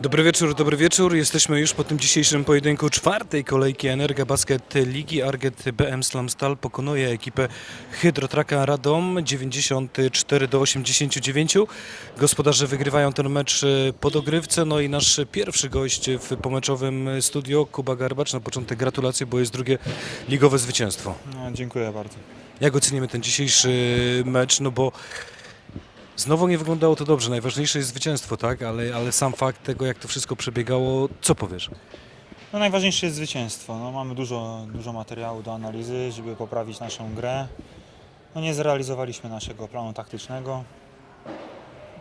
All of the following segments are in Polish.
Dobry wieczór, dobry wieczór. Jesteśmy już po tym dzisiejszym pojedynku czwartej kolejki Energa Basket Ligi. Arget BM Slamstal pokonuje ekipę Hydrotraka Radom 94 do 89. Gospodarze wygrywają ten mecz e, po dogrywce. No i nasz pierwszy gość w pomeczowym studio, Kuba Garbacz. Na początek gratulacje, bo jest drugie ligowe zwycięstwo. No, dziękuję bardzo. Jak ocenimy ten dzisiejszy mecz? No bo znowu nie wyglądało to dobrze. Najważniejsze jest zwycięstwo, tak? Ale, ale sam fakt tego, jak to wszystko przebiegało, co powiesz? No, najważniejsze jest zwycięstwo. No, mamy dużo, dużo materiału do analizy, żeby poprawić naszą grę. No, nie zrealizowaliśmy naszego planu taktycznego.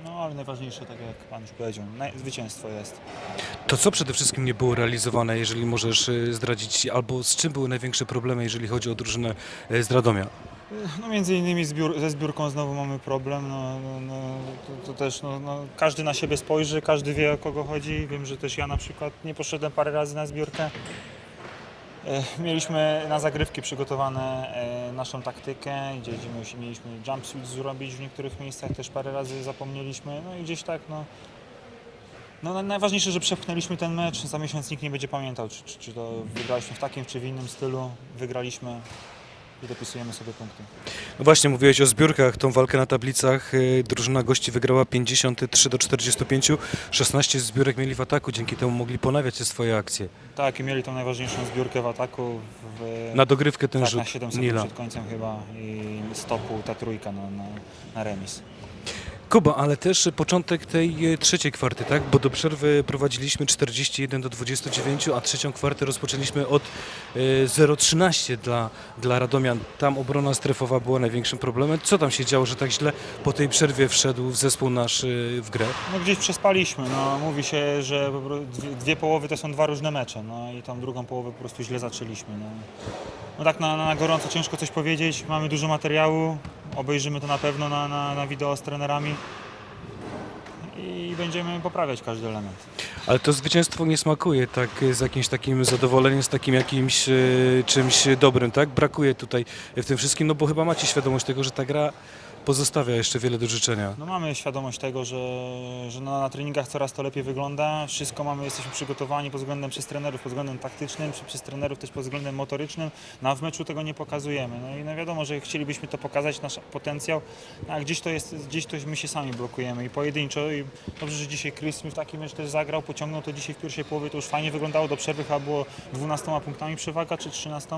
No ale najważniejsze, tak jak Pan już powiedział, zwycięstwo jest. To co przede wszystkim nie było realizowane, jeżeli możesz y, zdradzić, albo z czym były największe problemy, jeżeli chodzi o drużynę y, z Radomia? No między innymi zbiór, ze zbiórką znowu mamy problem. No, no, no, to, to też no, no, każdy na siebie spojrzy, każdy wie o kogo chodzi. Wiem, że też ja na przykład nie poszedłem parę razy na zbiórkę. E, Mieliśmy na zagrywki przygotowane e, naszą taktykę, gdzie, mieliśmy- jumpsuit zrobić w niektórych miejscach, też parę razy zapomnieliśmy. No i gdzieś tak, no, no na- najważniejsze, że przepchnęliśmy ten mecz. Za miesiąc nikt nie będzie pamiętał, czy, czy, czy to wygraliśmy w takim, czy w innym stylu. Wygraliśmy i dopisujemy sobie punkty. No właśnie, mówiłeś o zbiórkach, tą walkę na tablicach. y, Drużyna gości wygrała 53 do 45, 16 zbiórek mieli w ataku, dzięki temu mogli ponawiać te swoje akcje. Tak, i mieli tą najważniejszą zbiórkę w ataku. W, Na dogrywkę ten tak, rzut na 7 sekund Nila. przed końcem chyba i stopu ta trójka na, na, na remis. Kuba, ale też początek tej e, trzeciej kwarty, tak? Bo do przerwy prowadziliśmy 41 do 29, a trzecią kwartę rozpoczęliśmy od e, 0,13 dla, dla Radomian. Tam obrona strefowa była największym problemem. Co tam się działo, że tak źle po tej przerwie wszedł zespół nasz e, w grę? No gdzieś przespaliśmy. No, mówi się, że dwie, połowy to są dwa różne mecze. No i tą drugą połowę po prostu źle zaczęliśmy. No, no tak na, na gorąco ciężko coś powiedzieć. Mamy dużo materiału. Obejrzymy to na pewno na, na, na wideo z trenerami. I będziemy poprawiać każdy element. Ale to zwycięstwo nie smakuje tak z jakimś takim zadowoleniem, z takim jakimś e, czymś dobrym, tak? Brakuje tutaj w tym wszystkim, no bo chyba macie świadomość tego, że ta gra pozostawia jeszcze wiele do życzenia. No mamy świadomość tego, że, że na, na treningach coraz to lepiej wygląda. Wszystko mamy, jesteśmy przygotowani pod względem przez trenerów, pod względem taktycznym, czy przez trenerów też pod względem motorycznym. No w meczu tego nie pokazujemy. No i no wiadomo, że chcielibyśmy to pokazać, nasz potencjał, no a gdzieś to jest, gdzieś to my się sami blokujemy i pojedynczo. I dobrze, że dzisiaj Chris mi w taki mecz też zagrał, pociągnął to dzisiaj w pierwszej połowie, to już fajnie wyglądało. Do przerwy chyba było 12 punktami przewaga, czy 13.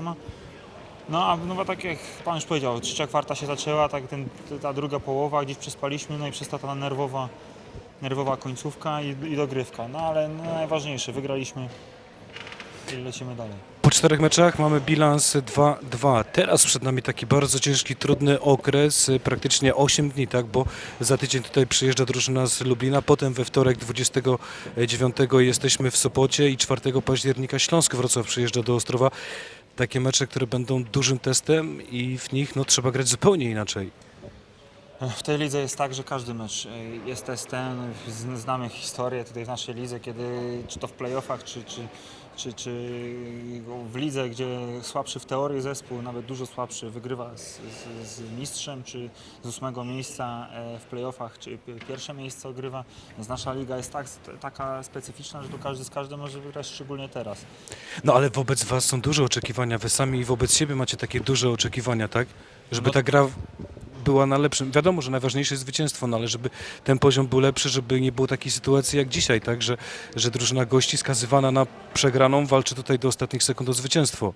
No a no, tak jak Pan już powiedział, trzecia kwarta się zaczęła, tak ten, ta druga połowa, gdzieś przespaliśmy, no i przez ta nerwowa, nerwowa końcówka i, i dogrywka. No ale no, najważniejsze, wygraliśmy i lecimy dalej. Czterech meczach mamy bilans 2-2. Teraz przed nami taki bardzo ciężki, trudny okres, praktycznie 8 dni, tak? Bo za tydzień tutaj przyjeżdża drużyna z Lublina, potem we wtorek 29 jesteśmy w Sopocie i 4 października Śląsk Wrocław przyjeżdża do Ostrowa. Takie mecze, które będą dużym testem i w nich no, trzeba grać zupełnie inaczej. W tej lidze jest tak, że każdy mecz e, jest testem. Znamy historię tutaj w naszej lidze, kiedy czy to w playoffach, czy, czy, czy, czy w lidze, gdzie słabszy w teorii zespół, nawet dużo słabszy, wygrywa z, z, z mistrzem, czy z ósmego miejsca e, w playoffach, czy pi- pierwsze miejsce ogrywa. Więc nasza liga jest tak, taka specyficzna, że tu każdy z każdym może wygrać, szczególnie teraz. No ale wobec Was są duże oczekiwania, Wy sami wobec siebie macie takie duże oczekiwania, tak? Żeby No- ta gra była na lepszym. Wiadomo, że najważniejsze jest zwycięstwo, no ale żeby ten poziom był lepszy, żeby nie było takiej sytuacji jak dzisiaj, tak? Że, że drużyna gości skazywana na przegraną walczy tutaj do ostatnich sekund o zwycięstwo.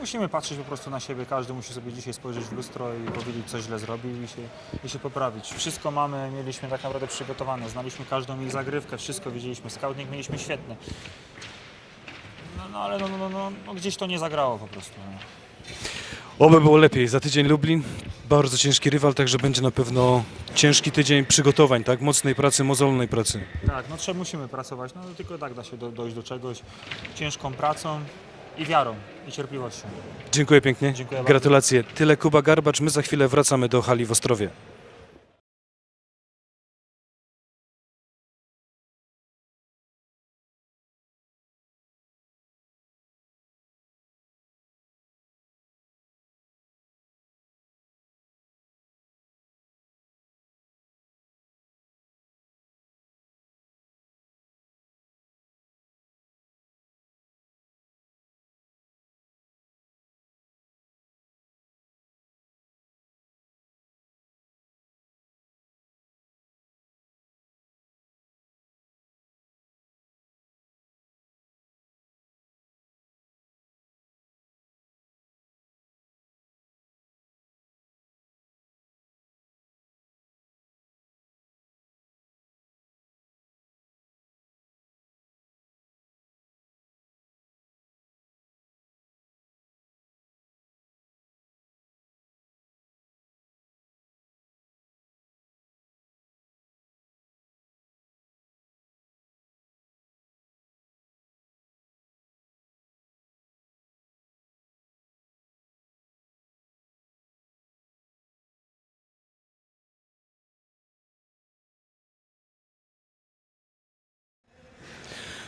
Musimy patrzeć po prostu na siebie, każdy musi sobie dzisiaj spojrzeć w lustro i powiedzieć, co źle zrobił i się, i się poprawić. Wszystko mamy, mieliśmy tak naprawdę przygotowane, znaliśmy każdą ich zagrywkę, wszystko wiedzieliśmy, scouting mieliśmy świetny. No, no ale no, no, no, no, no, gdzieś to nie zagrało po prostu. Oby było lepiej. Za tydzień Lublin, bardzo ciężki rywal, także będzie na pewno ciężki tydzień przygotowań, tak? Mocnej pracy, mozolnej pracy. Tak, no trzeba, musimy pracować, no tylko tak da się do, dojść do czegoś ciężką pracą i wiarą i cierpliwością. Dziękuję pięknie. Dziękuję bardzo. Gratulacje. Tyle Kuba Garbacz. My za chwilę wracamy do hali w Ostrowie.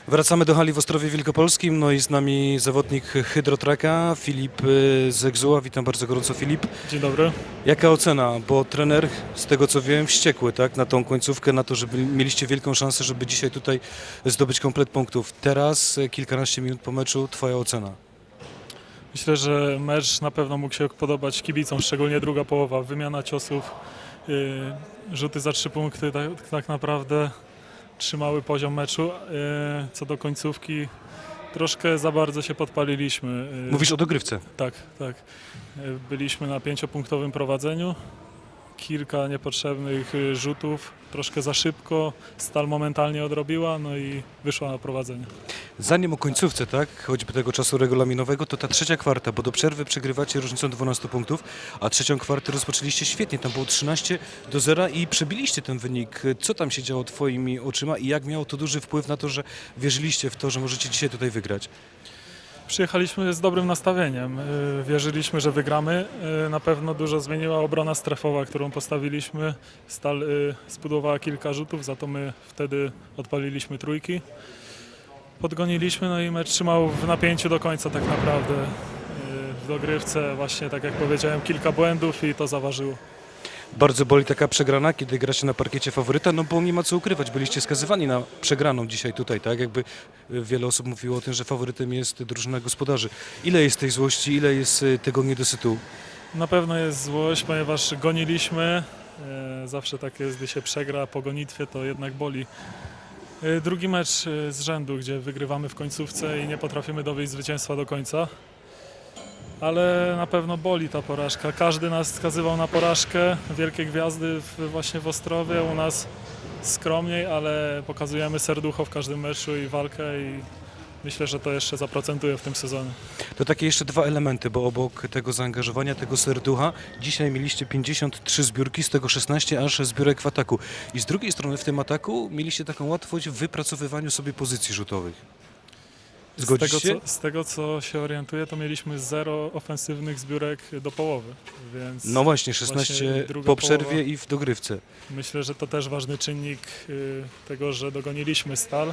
Wracamy do hali w Ostrowie Wielkopolskim, no i z nami zawodnik Hydrotraka, Filip y, Zegzuła. Witam bardzo gorąco, Filip. Dzień dobry. Jaka ocena? Bo trener, z tego co wiem, wściekły tak, na tą końcówkę, na to, żeby mieliście wielką szansę, żeby dzisiaj tutaj zdobyć komplet punktów. Teraz, y, kilkanaście minut po meczu, twoja ocena. Myślę, że mecz na pewno mógł się podobać kibicom, szczególnie druga połowa. Wymiana ciosów, yy, rzuty za trzy punkty tak, tak naprawdę trzymały poziom meczu. Yy, co do końcówki, troszkę za bardzo się podpaliliśmy. Yy, Mówisz o dogrywce. Tak, tak. Yy, Byliśmy na pięciopunktowym prowadzeniu. Kilka niepotrzebnych yy, rzutów, troszkę za szybko. Stal momentalnie odrobiła, no i wyszła na prowadzenie. Zanim o końcówce, tak, choćby tego czasu regulaminowego, to ta trzecia kwarta, bo do przerwy przegrywacie różnicą 12 punktów, a trzecią kwartę rozpoczęliście świetnie, tam było 13 do 0 i przebiliście ten wynik. Co tam się działo twoimi oczyma i jak miało to duży wpływ na to, że wierzyliście w to, że możecie dzisiaj tutaj wygrać? Przyjechaliśmy z dobrym nastawieniem. Y, Wierzyliśmy, że wygramy. Y, Na pewno dużo zmieniła obrona strefowa, którą postawiliśmy. Stal y, spudowała kilka rzutów, za to my wtedy odpaliliśmy trójki. Podgoniliśmy, no i mecz trzymał w napięciu do końca tak naprawdę. Y, W dogrywce właśnie, tak jak powiedziałem, kilka błędów i to zaważyło. Bardzo boli taka przegrana, kiedy gra się na parkiecie faworyta, no bo nie ma co ukrywać, byliście skazywani na przegraną dzisiaj tutaj, tak? Jakby y, wiele osób mówiło o tym, że faworytem jest drużyna gospodarzy. Ile jest tej złości, ile jest y, tego niedosytu? Na pewno jest złość, ponieważ goniliśmy. E, Zawsze tak jest, gdy się przegra po gonitwie, to jednak boli. E, Drugi mecz e, z rzędu, gdzie wygrywamy w końcówce i nie potrafimy dowieść zwycięstwa do końca. Ale na pewno boli ta porażka. Każdy nas skazywał na porażkę. Wielkie gwiazdy w, właśnie w Ostrowie, u nas skromniej, ale pokazujemy serducho w każdym meczu i walkę i myślę, że to jeszcze zaprocentuje w tym sezonie. To takie jeszcze dwa elementy, bo obok tego zaangażowania, tego serducha, dzisiaj mieliście 53 zbiórki, z tego 16 aż zbiórek w ataku. I z drugiej strony w tym ataku mieliście taką łatwość w wypracowywaniu sobie pozycji rzutowych. Z Zgodzisz tego, się? co, z tego co się orientuję, to mieliśmy zero ofensywnych zbiórek do połowy, więc No właśnie, 16 Właśnie po przerwie połowa. i w dogrywce. myślę, że to też ważny czynnik y, tego, że dogoniliśmy Stal.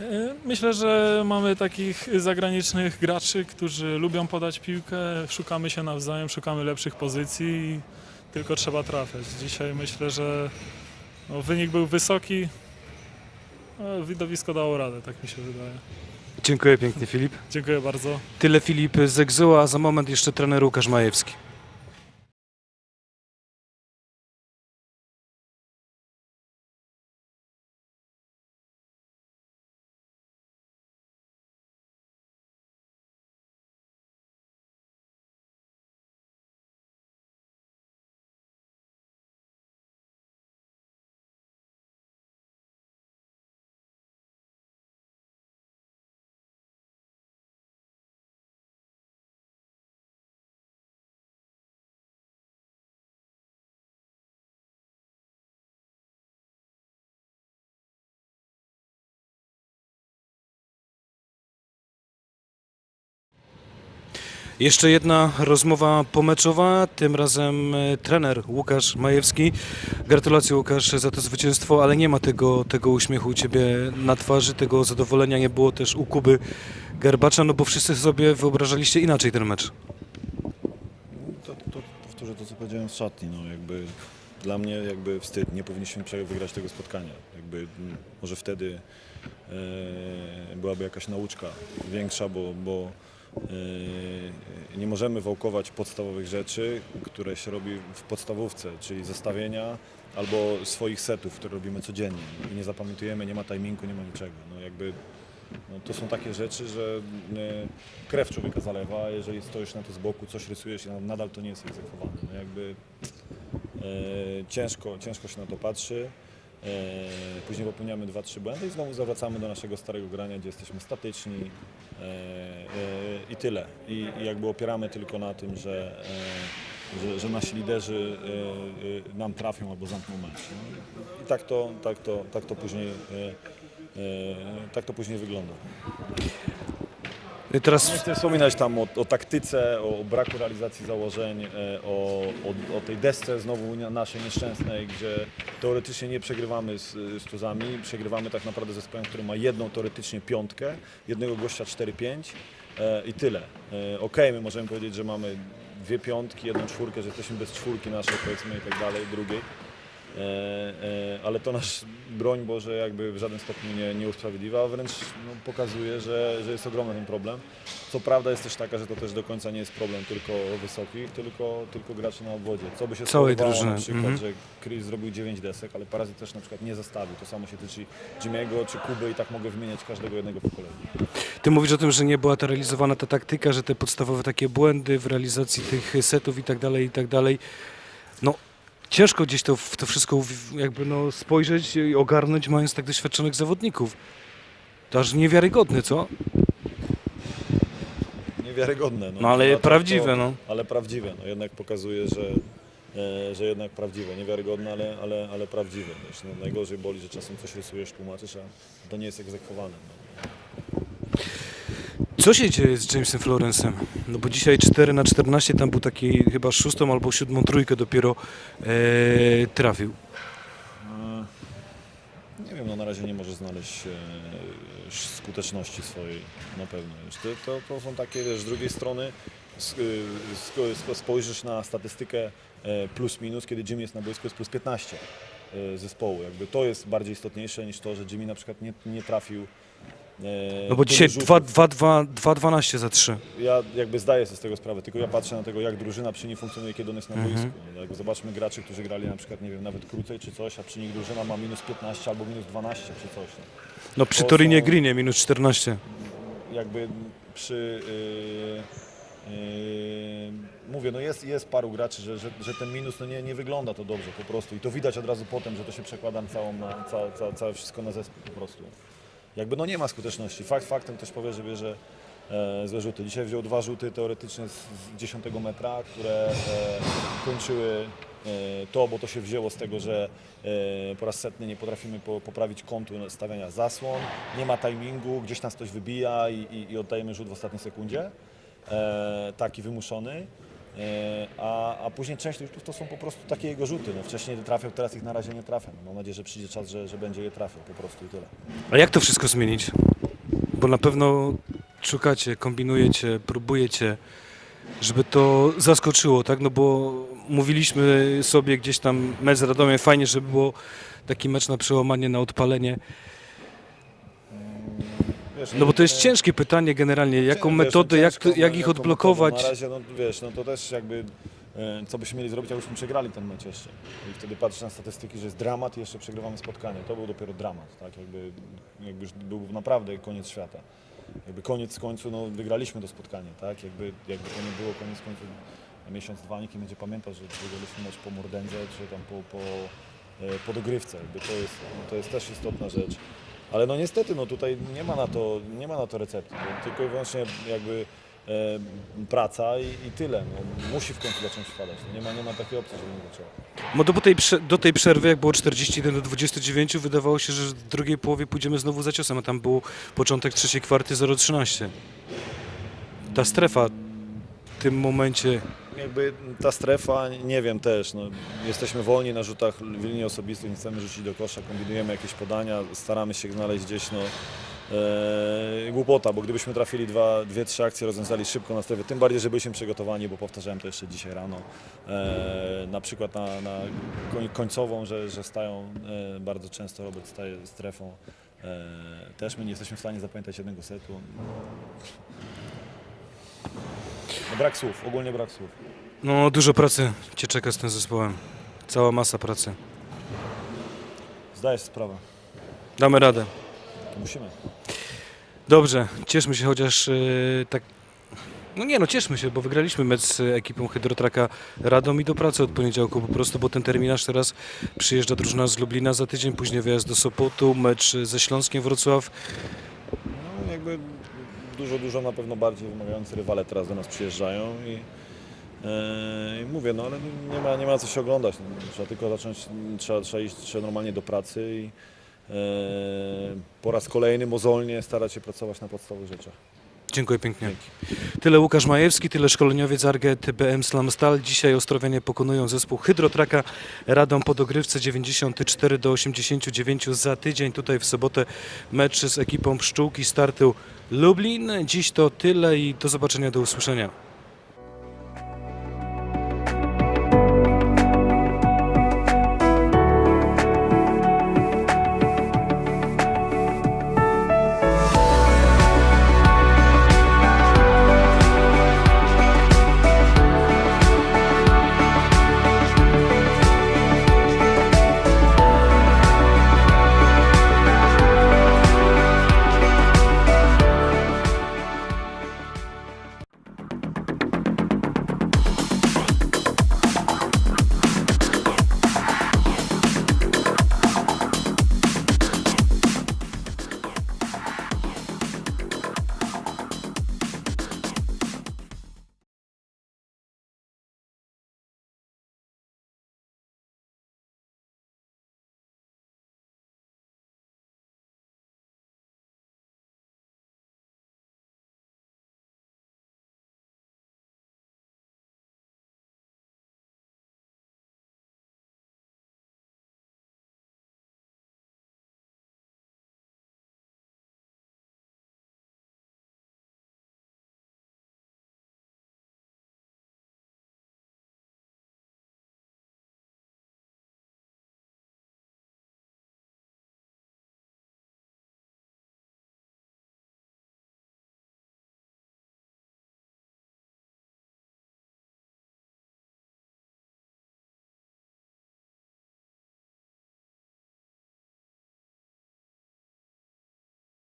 Y, Myślę, że mamy takich zagranicznych graczy, którzy lubią podać piłkę, szukamy się nawzajem, szukamy lepszych pozycji i tylko trzeba trafiać. Dzisiaj myślę, że no, wynik był wysoki, widowisko dało radę, tak mi się wydaje. Dziękuję pięknie Filip. Dziękuję bardzo. Tyle Filip z Egzuła, a za moment jeszcze trener Łukasz Majewski. Jeszcze jedna rozmowa pomeczowa, tym razem e, trener Łukasz Majewski. Gratulacje Łukasz za to zwycięstwo, ale nie ma tego, tego uśmiechu u Ciebie na twarzy, tego zadowolenia nie było też u Kuby Garbacza, no bo wszyscy sobie wyobrażaliście inaczej ten mecz. To, to powtórzę to, co powiedziałem z szatni. No, jakby dla mnie jakby wstyd. Nie powinniśmy wygrać tego spotkania. Jakby m, może wtedy e, byłaby jakaś nauczka większa, bo, bo e, nie możemy wałkować podstawowych rzeczy, które się robi w podstawówce, czyli zestawienia albo swoich setów, które robimy codziennie. I nie zapamiętujemy, nie ma timingu, nie ma niczego. No, jakby no, to są takie rzeczy, że e, krew człowieka zalewa, jeżeli stoisz na to z boku, coś rysujesz i nadal to nie jest egzekwowane. No, jakby e, ciężko, ciężko się na to patrzy. E, później popełniamy dwa, trzy błędy i znowu zawracamy do naszego starego grania, gdzie jesteśmy statyczni e, e, i tyle. I, jakby opieramy tylko na tym, że, że, że nasi liderzy nam trafią albo zamkną mecz. No. I tak to, tak to, tak to później tak to później wygląda. Teraz Nie chcę wspominać tam o, o taktyce, o braku realizacji założeń, e, o, o, o tej desce znowu naszej nieszczęsnej, gdzie teoretycznie nie przegrywamy z, z Tuzami, przegrywamy tak naprawdę ze zespołem, który ma jedną teoretycznie piątkę, jednego gościa 4-5 e, i tyle. E, Okej, my możemy powiedzieć, że mamy dwie piątki, jedną czwórkę, że jesteśmy bez czwórki naszej powiedzmy i tak dalej, drugiej. E, e, ale to nasz, broń Boże, jakby w żaden stopniu nie, nie usprawiedliwia, a wręcz no, pokazuje, że, że jest ogromny ten problem. Co prawda jest też taka, że to też do końca nie jest problem tylko wysokich, tylko, tylko graczy na obwodzie. Co by się Całej drużyny, na przykład, mhm. że Chris zrobił 9 desek, ale Parazit też na przykład nie zastawił. To samo się tyczy Jimmy'ego czy Kuby i tak mogę wymieniać każdego jednego po kolei. Ty mówisz o tym, że nie była ta realizowana ta taktyka, że te podstawowe takie błędy w realizacji tych setów i tak dalej, i tak dalej. No, ciężko gdzieś to, w to wszystko jakby no, spojrzeć i ogarnąć, mając tak doświadczonych zawodników. To aż niewiarygodne, co? Niewiarygodne. No ale Dlatego- prawdziwe, no. Ale prawdziwe, no jednak pokazuje, że, e, że jednak prawdziwe. Niewiarygodne, ale, ale, ale prawdziwe. Wiesz, no, najgorzej boli, że czasem coś rysujesz, tłumaczysz, a to nie jest egzekwowane. No. Co się dzieje z Jamesem Florence'em? No bo dzisiaj 4 na 14 tam był taki chyba szóstą albo siódmą trójkę dopiero e, trafił. E, Nie wiem, no na razie nie może znaleźć e, skuteczności swojej na pewno. To, to, są takie, wiesz, z drugiej strony sk- spojrzysz na statystykę e, plus minus, kiedy Jimmy jest na boisku jest plus 15 e, zespołu. Jakby to jest bardziej istotniejsze niż to, że Jimmy na przykład nie, nie trafił e, No bo dzisiaj rzutów. 2-12 za 3. Ja jakby zdaję sobie z tego sprawę, tylko ja patrzę na tego, jak drużyna przy niej funkcjonuje, kiedy on jest na Mhm. boisku. No, Jakby zobaczmy graczy, którzy grali na przykład, nie wiem, nawet krócej czy coś, a przy nich drużyna ma minus 15 albo minus 12 czy coś. No. No przy To Torinie są- Greenie minus 14. Jakby przy... Yy, yy, mówię, no jest, jest paru graczy, że, że, że ten minus no nie, nie wygląda to dobrze po prostu i to widać od razu potem, że to się przekłada całą, na ca, ca, całe wszystko na zespół po prostu. Jakby no nie ma skuteczności. Fakt faktem też powie, że bierze e, złe rzuty. Dzisiaj wziął dwa rzuty teoretycznie z, z 10 metra, które e, kończyły e, to, bo to się wzięło z tego, że e, po raz setny nie potrafimy po, poprawić kątu stawiania zasłon, nie ma timingu, gdzieś nas ktoś wybija i, i, i oddajemy rzut w ostatniej sekundzie, e, taki wymuszony. E, A, a później część rzutów to są po prostu takie jego rzuty. No, wcześniej trafiał, teraz ich na razie nie trafia. No, mam nadzieję, że przyjdzie czas, że, że będzie je trafiał po prostu i tyle. A jak to wszystko zmienić? Bo na pewno szukacie, kombinujecie, próbujecie, żeby to zaskoczyło, tak? No bo mówiliśmy sobie gdzieś tam mecz z Radomiem, fajnie, żeby było taki mecz na przełamanie, na odpalenie. No bo to jest e, ciężkie pytanie generalnie, jaką metodę, jak, jak ich odblokować? Na razie, no wiesz, no to też jakby, e, co byśmy mieli zrobić, jakbyśmy przegrali ten mecz jeszcze. I wtedy patrzysz na statystyki, że jest dramat i jeszcze przegrywamy spotkanie. To był dopiero dramat, tak? Jakby, jakby już był naprawdę koniec świata. Jakby koniec końcu, no wygraliśmy to spotkanie, tak? Jakby, jakby to nie było koniec końcu miesiąc, dwa, nikt nie będzie pamiętał, że wygraliśmy mecz po mordędze, czy tam po, po, e, po dogrywce. Jakby to jest, no, to jest też istotna rzecz. Ale no niestety, no tutaj nie ma na to, nie ma na to recepty, tylko i wyłącznie jakby e, praca i, i tyle. No, musi w końcu zacząć wpadać. Nie, ma, nie ma takiej opcji, żeby nie zaczęła. No do tej, do tej przerwy, jak było 41 do 29, wydawało się, że w drugiej połowie pójdziemy znowu za ciosem, a tam był początek trzeciej kwarty 0,13. Ta strefa w tym momencie Jakby ta strefa, nie wiem też, no, jesteśmy wolni na rzutach w linii osobistej, nie chcemy rzucić do kosza, kombinujemy jakieś podania, staramy się znaleźć gdzieś, no, e, głupota, bo gdybyśmy trafili dwa, dwie, trzy akcje, rozwiązali szybko na strefie, tym bardziej, że byliśmy przygotowani, bo powtarzałem to jeszcze dzisiaj rano, e, na przykład na, na koń, końcową, że, że stają, e, bardzo często Robert staje strefą, e, też my nie jesteśmy w stanie zapamiętać jednego setu. Brak słów, ogólnie brak słów. No, dużo pracy Cię czeka z tym zespołem. Cała masa pracy. Zdajesz sprawę. Damy radę. Musimy. Dobrze, cieszmy się chociaż yy, tak... No nie no, cieszmy się, bo wygraliśmy mecz z ekipą Hydrotraka Radom i do pracy od poniedziałku po prostu, bo ten terminarz teraz przyjeżdża drużyna z Lublina za tydzień, później wyjazd do Sopotu, mecz ze Śląskiem Wrocław. No, jakby dużo, dużo na pewno bardziej wymagający rywale teraz do nas przyjeżdżają i, i mówię, no ale nie ma, nie ma co się oglądać. Trzeba tylko zacząć, trzeba, trzeba iść trzeba normalnie do pracy i e, po raz kolejny mozolnie starać się pracować na podstawowych rzeczach. Dziękuję pięknie. Tyle Łukasz Majewski, tyle szkoleniowiec Arget BM Slam Stal. Dzisiaj Ostrowianie pokonują zespół Hydrotraka Radom po dogrywce 94 do 89 za tydzień. Tutaj w sobotę mecz z ekipą Pszczółki startu Lublin. Dziś to tyle i do zobaczenia, do usłyszenia.